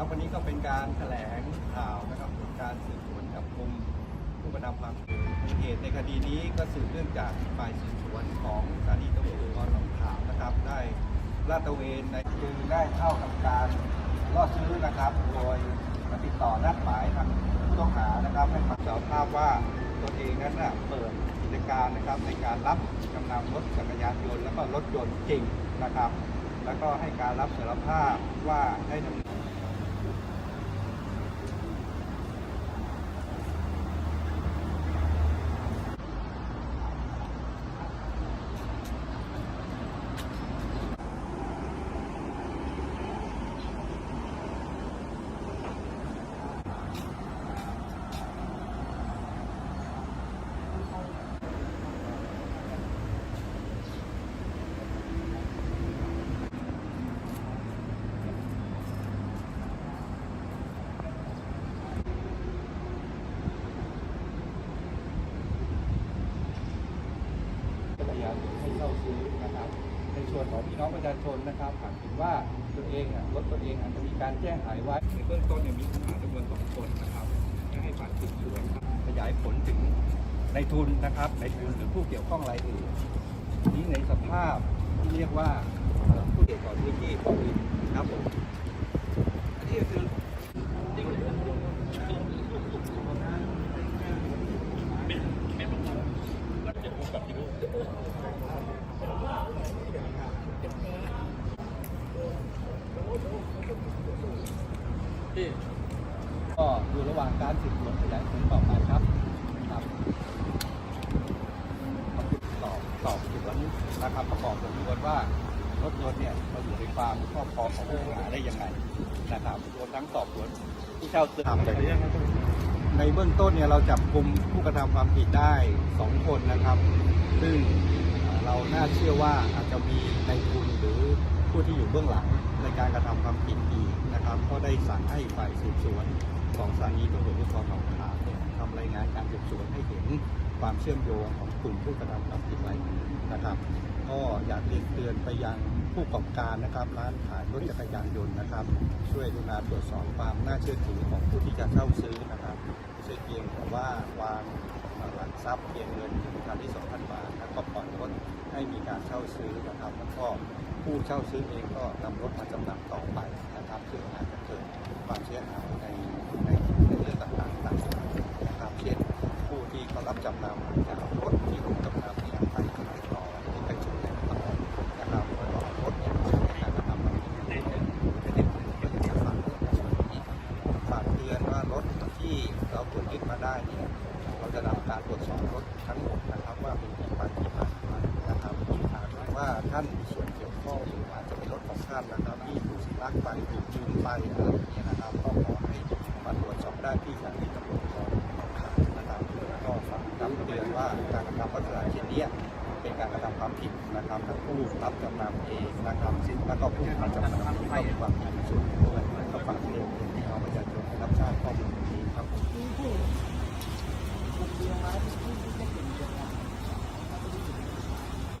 วันนี้ก็เป็นการแถลงข่าวนะครับการสืบสวนจับกลุ่มผู้กระทำความผิดเหตุในคดีนี้ก็สืบเนื่องจากฝ่ายสืบสวนของสถานีตำรวจภูธรหนองขามนะครับ ได้ลาดตระเวนในจึงได้เข้าทำการล่อซื้อนะครับ โดยติดต่อนัดหมายทางผู้ต้องหานะครับให้มาสารภาพว่าตนเองนั้นนะเปิดกิจการนะครับในการรับจำนำรถจักรยานยนต์แล้วก็รถยนต์จริงนะครับ แล้วก็ให้การรับสารภาพว่าได้ดำเนิน ซื้อนะครับในส่วนของพี่น้องประชาชนนะครับหากเห็นว่าตัวเองรถตัวเองอาจจะมีการแจ้งหายไว้ในเบื้องต้นเนี่ยมีผู้หาจำนวนสองคนนะครับให้ฝ่ายสืบสวนขยายผลถึงในทุนนะครับในทุนหรือผู้เกี่ยวข้องรายอื่นนี้ในสภาพที่เรียกว่าผู้เกี่ยวข้องพื้นที่ของอื่นครับผมอันนี้ก็คือ ก็อยู่ระหว่างการสืบสวนขยายผลต่อไปครับครับสอบสอบสวนนะครับประกอบสำนวนว่ารถยนต์เนี่ยมาอยู่ในความครอบครองของผู้ต้องหาได้ยังไงนะครับรวมทั้งสอบสวนผู้เช่าซื้อแต่ในเบื้องต้นเนี่ยเราจับกลุ่มผู้กระทำความผิดได้สองคนนะครับ ซึ่ง เราน่าเชื่อว่าอาจจะมีในทุนหรือผู้ที่อยู่เบื้องหลังในการกระทำความผิดอีกนะครับ ก็ได้สั่งให้ฝ่ายสืบสวนของสถานีตำรวจภูธรหนองขามเนี่ยทำรายงานการสืบสวนให้เห็นความเชื่อมโยงของกลุ่มผู้กระทำความผิดรายนี้นะครับ ก็อยากเรียนเตือนไปยังผู้ประกอบการนะครับ ร้านขายรถจักรยานยนต์นะครับ ช่วยดูนาตรวจสอบความน่าเชื่อถือของผู้ที่จะเช่าซื้อนะครับไม่ใช่เพียงแต่ว่าวางหลักทรัพย์เพียงเงินมูลค่าที่2,000บาทแล้วก็ปล่อย ให้มีการเช่าซื้อนะครับแล้วก็ผู้เช่าซื้อเองก็นำรถมาจำนำต่อไปนะครับซึ่งอาจจะเกิดความเสียหายในในในเรื่องต่างๆต่างๆนะครับเช่นผู้ที่เขารับจำนำจะเอารถที่ลงจำนำเนี่ยไปขายต่อที่ไปจุดแต่งต่อนะครับแล้วก็เอารถเนี่ยมาใช้ในการกระทำความผิดในเรื่ประเด็นก็จะฝากเตือนในส่วนนี้ฝากเตือนว่ารถที่เราตรวจยึดมาได้เนี่ยเราจะนำการตรวจสอบรถทั้งหมดนะครับว่ามีที่ไปที่มาอย่างไรนะครับหาก ว่าท่านมีส่วนเกี่ยวข้องหรืออาจจะเป็นรถของท่านนะครับที่ถูกลักไปถูกยืมไปอะไรอย่างเงี้ยนะครับก็ขอให้มาตรวจสอบได้ที่สถานีตำรวจภูธรหนองขามนะครับแล้วก็ฝากย้ำเตือนว่าการกระทำลักษณะเช่นเนี้ยเป็นการกระทำความผิดนะครับทั้งผู้รับจำนำเองนะครับแล้วก็ผู้มาจำนำที่ก็มีความผิดส่วนด้วยก็ฝากเรียนพี่น้องประชาชนรับทราบข้อมูล